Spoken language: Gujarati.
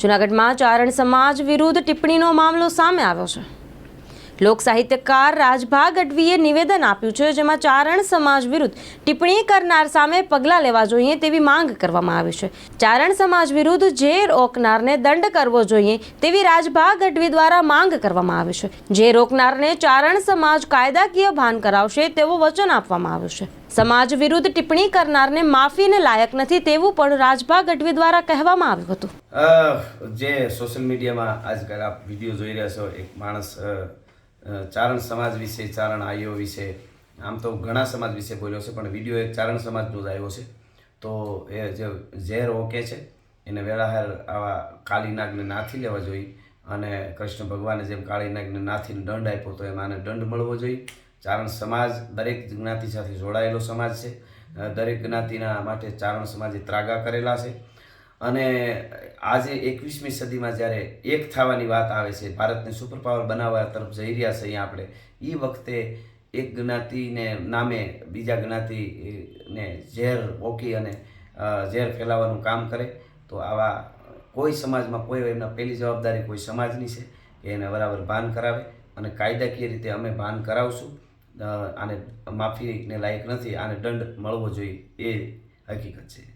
જૂનાગઢમાં ચારણ સમાજ વિરુદ્ધ ટિપ્પણીનો મામલો સામે આવ્યો છે. લોક સાહિત્યકાર રાજભા ગઢવીએ નિવેદન આપ્યું છે, જેમાં ચારણ સમાજ વિરુદ્ધ ટિપ્પણી કરનાર સામે પગલાં લેવા જોઈએ તેવી માંગ કરવામાં આવી છે. ચારણ સમાજ વિરુદ્ધ ઝેર ઓકનારને દંડ કરવો જોઈએ તેવી રાજભા ગઢવી દ્વારા માંગ કરવામાં આવી છે. ઝેર ઓકનારને ચારણ સમાજ કાયદાકીય ભાન કરાવશે તેવું વચન આપવામાં આવ્યું છે. સમાજ વિરુદ્ધ ટિપ્પણી કરનારને માફીને લાયક નથી તેવું પણ રાજભા ગઢવી દ્વારા કહેવામાં આવ્યું હતું. જે સોશિયલ મીડિયામાં આજકાલ આપ વીડિયો જોઈ રહ્યા છો, એક માણસ ચારણ સમાજ વિશે, ચારણ આયો વિશે, આમ તો ઘણા સમાજ વિશે બોલ્યો છે, પણ વીડિયો એક ચારણ સમાજનો જ આવ્યો છે, તો એ જે ઝેર ઓકે છે, એને વેળાહાર આવા કાળી નાગને નાથી લેવા જોઈએ અને કૃષ્ણ ભગવાને જેમ કાળી નાગને નાથીને દંડ આપ્યો તો એમ આને દંડ મળવો જોઈએ. ચારણ સમાજ દરેક જ્ઞાતિ સાથે જોડાયેલો સમાજ છે. દરેક જ્ઞાતિના માટે ચારણ સમાજે ત્રાગા કરેલા છે. અને આજે એકવીસમી સદીમાં જ્યારે એક થવાની વાત આવે છે, ભારતને સુપર પાવર બનાવવા તરફ જઈ રહ્યા છે અહીંયા આપણે એ વખતે એક જ્ઞાતિને નામે બીજા જ્ઞાતિને ઝેર ઓકી અને ઝેર ફેલાવવાનું કામ કરે, તો આવા કોઈ સમાજમાં કોઈ એમના પહેલી જવાબદારી કોઈ સમાજની છે કે એને બરાબર ભાન કરાવે અને કાયદાકીય રીતે અમે ભાન કરાવશું આને માફીને લાયક નથી, આને દંડ મળવો જોઈએ, એ હકીકત છે.